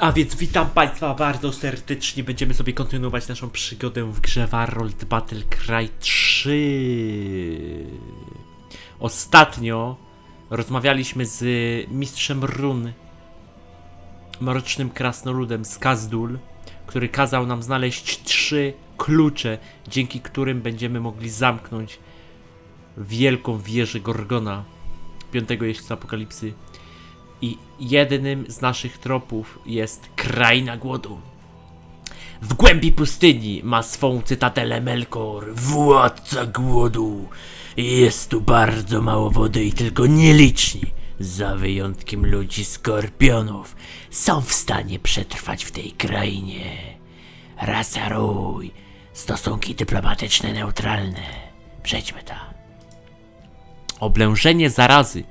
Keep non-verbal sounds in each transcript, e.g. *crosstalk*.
A więc witam Państwa bardzo serdecznie. Będziemy sobie kontynuować naszą przygodę w grze Warrold Battle Cry 3. Ostatnio rozmawialiśmy z mistrzem run, mrocznym krasnoludem z Kazdul, który kazał nam znaleźć trzy klucze, dzięki którym będziemy mogli zamknąć wielką wieżę Gorgona, piątego jeźdźca apokalipsy. I jednym z naszych tropów jest kraina głodu. W głębi pustyni ma swą cytadelę Melkor, władca głodu. Jest tu bardzo mało wody i tylko nieliczni, za wyjątkiem ludzi skorpionów, są w stanie przetrwać w tej krainie. Rasa rój, stosunki dyplomatyczne neutralne. Przejdźmy tam. Oblężenie zarazy.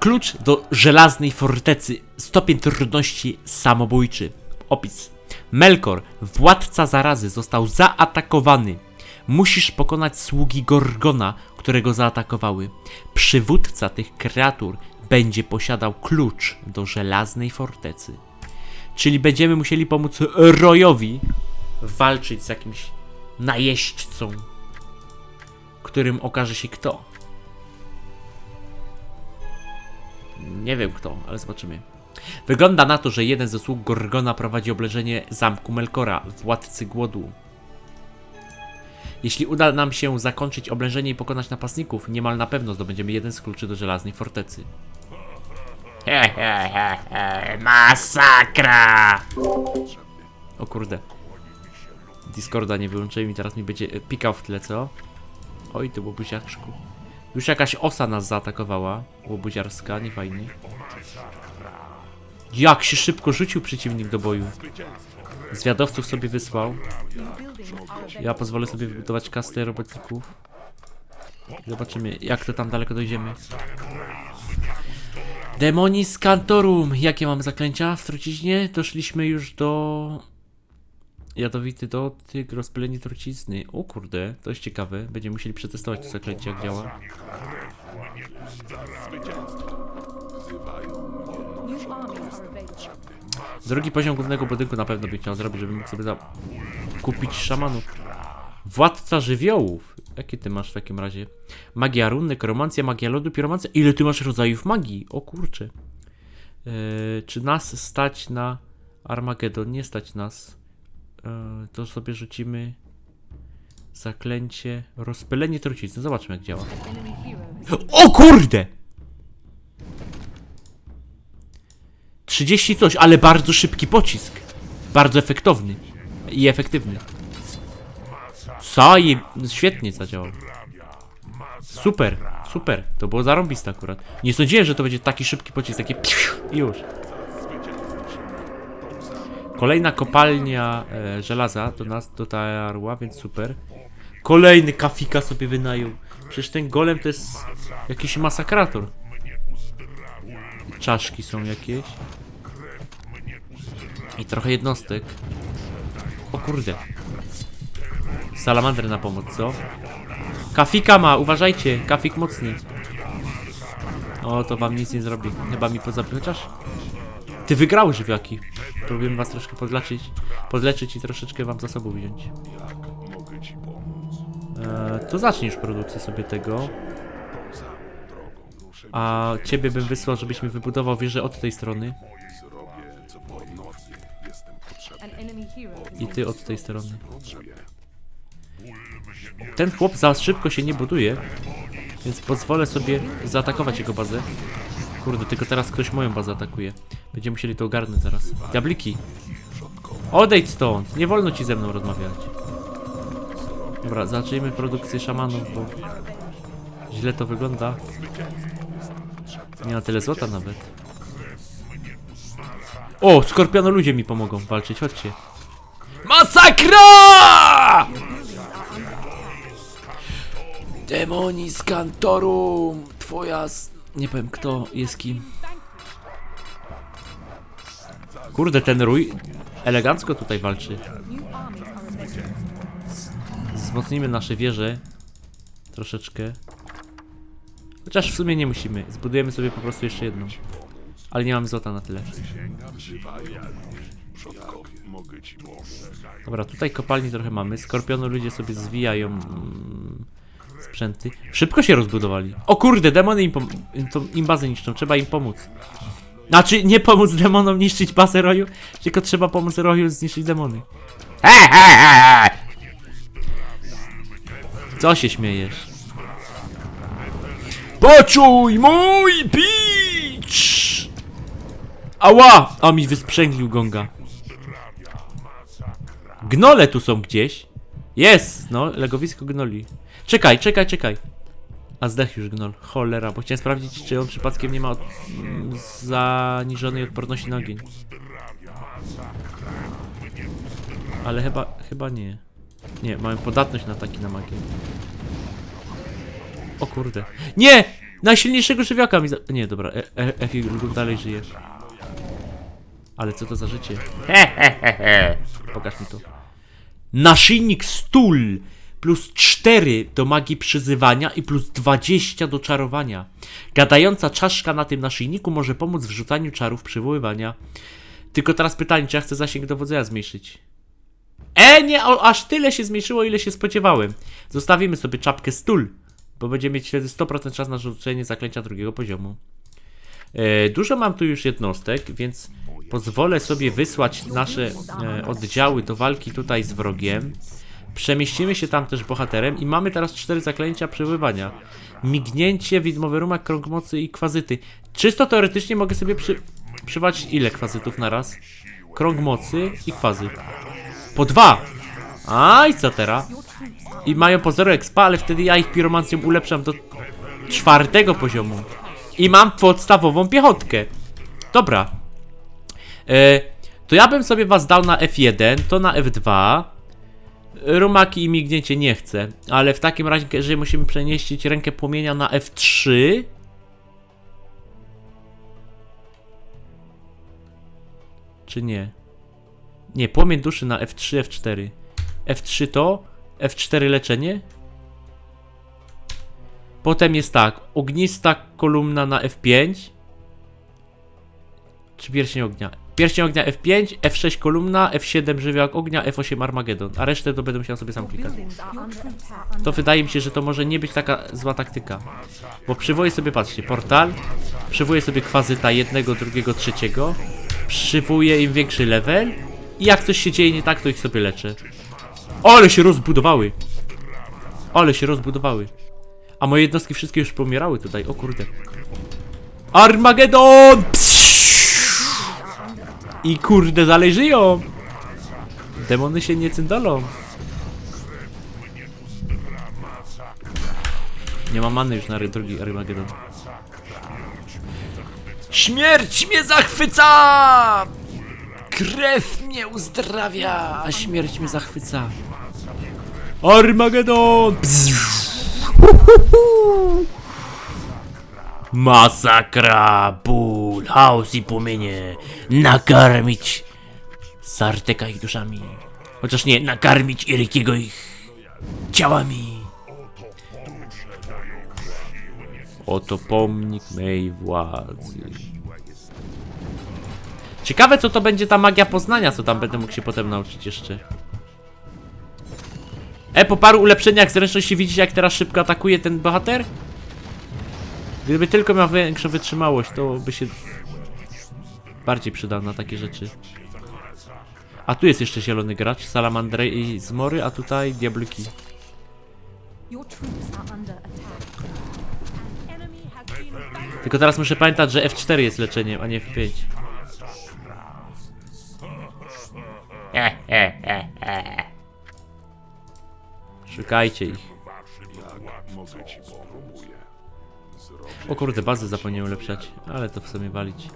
Klucz do żelaznej fortecy. Stopień trudności samobójczy. Opis. Melkor, władca zarazy, został zaatakowany. Musisz pokonać sługi Gorgona, które go zaatakowały. Przywódca tych kreatur będzie posiadał klucz do żelaznej fortecy. Czyli będziemy musieli pomóc Royowi walczyć z jakimś najeźdźcą, którym okaże się kto. Nie wiem kto, ale zobaczymy. Wygląda na to, że jeden ze sług Gorgona prowadzi oblężenie zamku Melkora, władcy głodu. Jeśli uda nam się zakończyć oblężenie i pokonać napastników, niemal na pewno zdobędziemy jeden z kluczy do żelaznej fortecy. Hehehehe, masakra! O kurde. Discorda nie wyłączyłem i teraz mi będzie pikał w tle, co? Oj, ty łobuziaczku. Już jakaś osa nas zaatakowała. Łobuziarska, nie fajnie. Jak się szybko rzucił przeciwnik do boju. Zwiadowców sobie wysłał. Ja pozwolę sobie wybudować kastę robotników. Zobaczymy, jak to tam daleko dojdziemy. Demonis Cantorum. Jakie mam zaklęcia w truciźnie? Doszliśmy już do... Jadowity dotyk, rozpylenie trucizny. O kurde, to jest ciekawe. Będziemy musieli przetestować to zaklęcie, jak działa. Drugi poziom głównego budynku na pewno bym chciał zrobić, żeby mógł sobie za... kupić szamanów. Władca żywiołów. Jakie ty masz w takim razie? Magia run, nekromancja, magia lodu, piromancja. Ile ty masz rodzajów magii? O kurcze. Eee, czy nas stać na Armagedon? Nie stać nas. Eee, to sobie rzucimy zaklęcie rozpylenie trucizny. Zobaczmy jak działa. O kurde! 30 coś, ale bardzo szybki pocisk. Bardzo efektowny. I efektywny. I świetnie zadziałał. Super, super. To było zarąbiste akurat. Nie sądziłem, że to będzie taki szybki pocisk, takie piu, i już. Kolejna kopalnia e, żelaza do nas dotarła, więc super. Kolejny kafika sobie wynajął. Przecież ten golem to jest jakiś masakrator. Czaszki są jakieś. I trochę jednostek. O kurde. Salamandry na pomoc, co? Kafika ma, uważajcie, kafik mocny. O, to wam nic nie zrobi. Chyba mi poza... Chociaż... Ty wygrały żywiołaki. Próbujemy was troszkę podleczyć, podleczyć i troszeczkę wam zasobów wziąć. Eee, to zacznij już produkcję sobie tego. A ciebie bym wysłał, żebyś mi wybudował wieżę od tej strony. I ty od tej strony. Ten chłop za szybko się nie buduje, więc pozwolę sobie zaatakować jego bazę. Kurde, tylko teraz ktoś moją bazę atakuje. Będziemy musieli to ogarnąć zaraz. Diabliki! Odejdź stąd! Nie wolno ci ze mną rozmawiać. Dobra, zacznijmy produkcję szamanów, bo źle to wygląda. Nie na tyle złota nawet. O, skorpiono ludzie mi pomogą walczyć, chodźcie. Masakra! Demonis Cantorum! Twoja... Nie powiem kto jest kim. Kurde, ten rój elegancko tutaj walczy. Wzmocnijmy nasze wieże. Troszeczkę. Chociaż w sumie nie musimy. Zbudujemy sobie po prostu jeszcze jedną. Ale nie mam złota na tyle. Dobra, tutaj kopalni trochę mamy. Skorpiony ludzie sobie zwijają sprzęty. Szybko się rozbudowali. O kurde, demony im, im, bazę niszczą, trzeba im pomóc. Znaczy, nie pomóc demonom niszczyć bazę roju, tylko trzeba pomóc roju zniszczyć demony. Co się śmiejesz? Poczuj mój bicz! Ała! A mi wysprzęglił gonga. Gnole tu są gdzieś. Jest, no, legowisko gnoli. Czekaj, czekaj, czekaj. A zdech już gnol. Cholera, bo chciałem sprawdzić, czy on przypadkiem nie ma od... zaniżonej odporności na ogień. Ale chyba, chyba nie. Nie, mamy podatność na ataki na magię. O kurde. Nie! Najsilniejszego żywiaka mi za... Nie, dobra, e, e, Efi lub dalej żyje. Ale co to za życie? *laughs* He, he, he, he. Pokaż mi to. Naszyjnik stul plus 4 do magii przyzywania i plus 20 do czarowania. Gadająca czaszka na tym naszyjniku może pomóc w rzucaniu czarów przywoływania. Tylko teraz pytanie, czy ja chcę zasięg dowodzenia zmniejszyć? E, nie, o, aż tyle się zmniejszyło, ile się spodziewałem. Zostawimy sobie czapkę stul, bo będziemy mieć wtedy 100% czas na rzucenie zaklęcia drugiego poziomu. E, dużo mam tu już jednostek, więc pozwolę sobie wysłać nasze e, oddziały do walki tutaj z wrogiem. Przemieścimy się tam też bohaterem i mamy teraz cztery zaklęcia przebywania. Mignięcie, widmowy rumak, krąg mocy i kwazyty. Czysto teoretycznie mogę sobie przy, przywać ile kwazytów na raz? Krąg mocy i kwazyt. Po dwa! A i co teraz? I mają po 0 expa, ale wtedy ja ich piromancją ulepszam do czwartego poziomu. I mam podstawową piechotkę. Dobra. E, to ja bym sobie was dał na F1, to na F2. Rumaki i mignięcie nie chcę, ale w takim razie, że musimy przenieść rękę płomienia na F3. Czy nie? Nie, płomień duszy na F3, F4. F3 to, F4 leczenie. Potem jest tak, ognista kolumna na F5. Czy pierścień ognia? Pierścień ognia F5, F6 kolumna, F7 żywiołak ognia, F8 Armagedon. A resztę to będę musiał sobie sam klikać. To wydaje mi się, że to może nie być taka zła taktyka. Bo przywoję sobie, patrzcie, portal, przywoję sobie kwazyta jednego, drugiego, trzeciego, przywołuję im większy level i jak coś się dzieje nie tak, to ich sobie leczę. Ale się rozbudowały! Ale się rozbudowały. A moje jednostki wszystkie już pomierały tutaj, o kurde. Armagedon! I kurde, dalej żyją! Demony się nie cyndolą. Nie mam many już na drugi Armagedon. Śmierć mnie zachwyca! Krew mnie uzdrawia, a śmierć mnie zachwyca. Armagedon! Masakra, ból, chaos i płomienie. Nakarmić Sarteka ich duszami. Chociaż nie, nakarmić Irykiego ich ciałami. Oto pomnik mej władzy. Ciekawe co to będzie ta magia poznania, co tam będę mógł się potem nauczyć jeszcze. E, po paru ulepszeniach zręczności widzicie jak teraz szybko atakuje ten bohater? Gdyby tylko miał większą wytrzymałość, to by się bardziej przydał na takie rzeczy. A tu jest jeszcze zielony gracz, Salamandre i Zmory, a tutaj Diabliki. Tylko teraz muszę pamiętać, że F4 jest leczeniem, a nie F5. Szukajcie ich. O kurde, bazę zapomniałem ulepszać, ale to w sumie walić.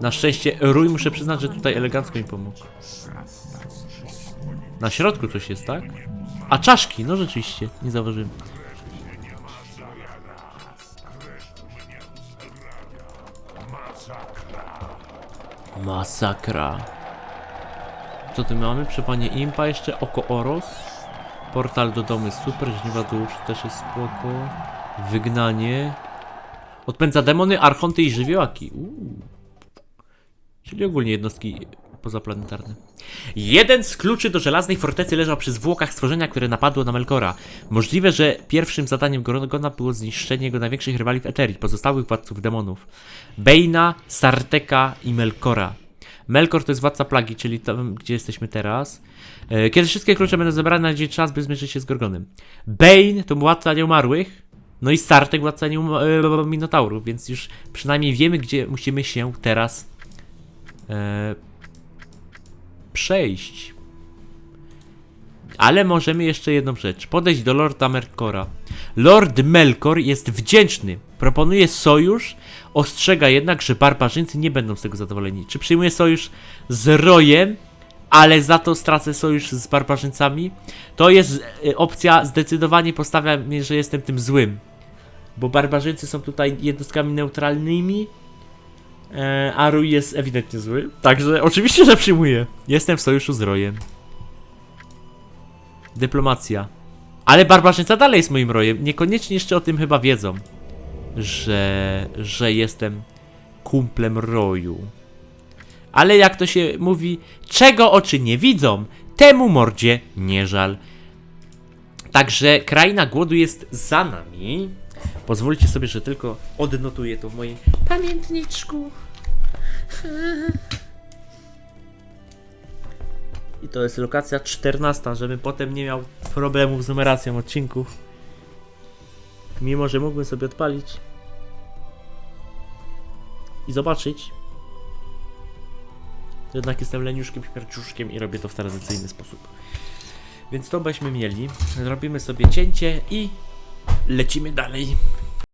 Na szczęście Rój muszę przyznać, że tutaj elegancko mi pomógł. Na środku coś jest, tak? A czaszki, no rzeczywiście, nie zauważyłem. Masakra. Co tu mamy? Przewanie impa jeszcze, oko Oros. Portal do domu jest super, żniwa dusz też jest spoko. Wygnanie. Odpędza demony, archonty i żywiołaki. Uuu. Czyli ogólnie jednostki pozaplanetarne. Jeden z kluczy do żelaznej fortecy leżał przy zwłokach stworzenia, które napadło na Melkora. Możliwe, że pierwszym zadaniem Gorgona było zniszczenie jego największych rywali w Eterii, pozostałych władców demonów. Bejna, Sarteka i Melkora. Melkor to jest władca plagi, czyli tam, gdzie jesteśmy teraz. E, Kiedy wszystkie klucze będą zebrane, nadejdzie czas, by zmierzyć się z Gorgonem. Bane to władca nieumarłych. No i Sartek władca e, Minotaurów, więc już przynajmniej wiemy, gdzie musimy się teraz e, przejść. Ale możemy jeszcze jedną rzecz. Podejść do Lorda Melkora. Lord Melkor jest wdzięczny. Proponuje sojusz, ostrzega jednak, że barbarzyńcy nie będą z tego zadowoleni. Czy przyjmuję sojusz z Rojem, ale za to stracę sojusz z barbarzyńcami? To jest e, opcja, zdecydowanie postawia mnie, że jestem tym złym. Bo barbarzyńcy są tutaj jednostkami neutralnymi, e, a Rój jest ewidentnie zły. Także oczywiście, że przyjmuję. Jestem w sojuszu z Rojem. Dyplomacja. Ale barbarzyńca dalej jest moim rojem. Niekoniecznie jeszcze o tym chyba wiedzą, że, że jestem kumplem roju. Ale jak to się mówi, czego oczy nie widzą, temu mordzie nie żal. Także kraina głodu jest za nami. Pozwólcie sobie, że tylko odnotuję to w moim pamiętniczku. I to jest lokacja 14, żebym potem nie miał problemów z numeracją odcinków. Mimo, że mógłbym sobie odpalić i zobaczyć. Jednak jestem leniuszkiem, śmierciuszkiem i robię to w tradycyjny sposób. Więc to byśmy mieli. Zrobimy sobie cięcie i lecimy dalej.